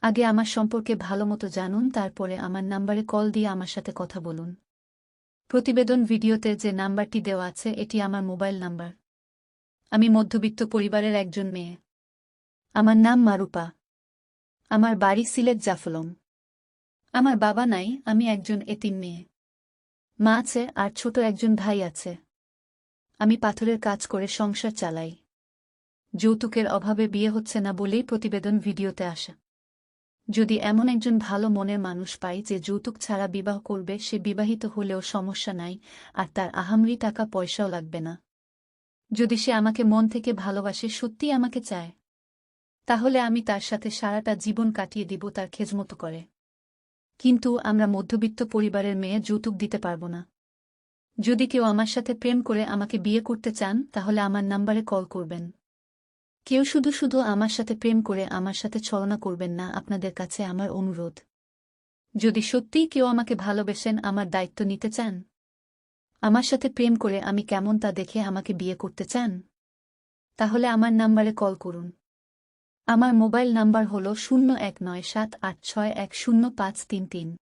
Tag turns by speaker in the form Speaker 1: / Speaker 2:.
Speaker 1: আগে আমার সম্পর্কে ভালোমতো জানুন, তারপরে আমার নাম্বারে কল দিয়ে আমার সাথে কথা বলুন। প্রতিবেদন ভিডিওতে যে নাম্বারটি দেওয়া আছে, এটি আমার মোবাইল নাম্বার। আমি মধ্যবিত্ত পরিবারের একজন মেয়ে। আমার নাম মারুপা। আমার বাড়ি সিলেট জাফলং। আমার বাবা নাই, আমি একজন এতিম মেয়ে। মা আছে, আর ছোট একজন ভাই আছে। আমি পাথরের কাজ করে সংসার চালাই। যৌতুকের অভাবে বিয়ে হচ্ছে না বলেই প্রতিবেদন ভিডিওতে আসা। যদি এমন একজন ভালো মনের মানুষ পাই যে যৌতুক ছাড়া বিবাহ করবে, সে বিবাহিত হলেও সমস্যা নাই, আর তার আহামরি টাকা পয়সাও লাগবে না। যদি সে আমাকে মন থেকে ভালোবাসে সত্যিই আমাকে চায়। তাহলে আমি তার সাথে সারাটা জীবন কাটিয়ে দিব তার খেজমতো করে। কিন্তু আমরা মধ্যবিত্ত পরিবারের মেয়ে যৌতুক দিতে পারব না। যদি কেউ আমার সাথে প্রেম করে আমাকে বিয়ে করতে চান, তাহলে আমার নাম্বারে কল করবেন। কেউ শুধু শুধু আমার সাথে প্রেম করে আমার সাথে ছলনা করবেন না, আপনাদের কাছে আমার অনুরোধ। যদি সত্যিই কেউ আমাকে ভালোবেসেন, আমার দায়িত্ব নিতে চান? আমার সাথে প্রেম করে আমি কেমন তা দেখে আমাকে বিয়ে করতে চান? তাহলে আমার নাম্বারে কল করুন। আমার মোবাইল নাম্বার হল শূন্য এক নয় সাত আট ছয় এক শূন্য পাঁচ তিন তিন।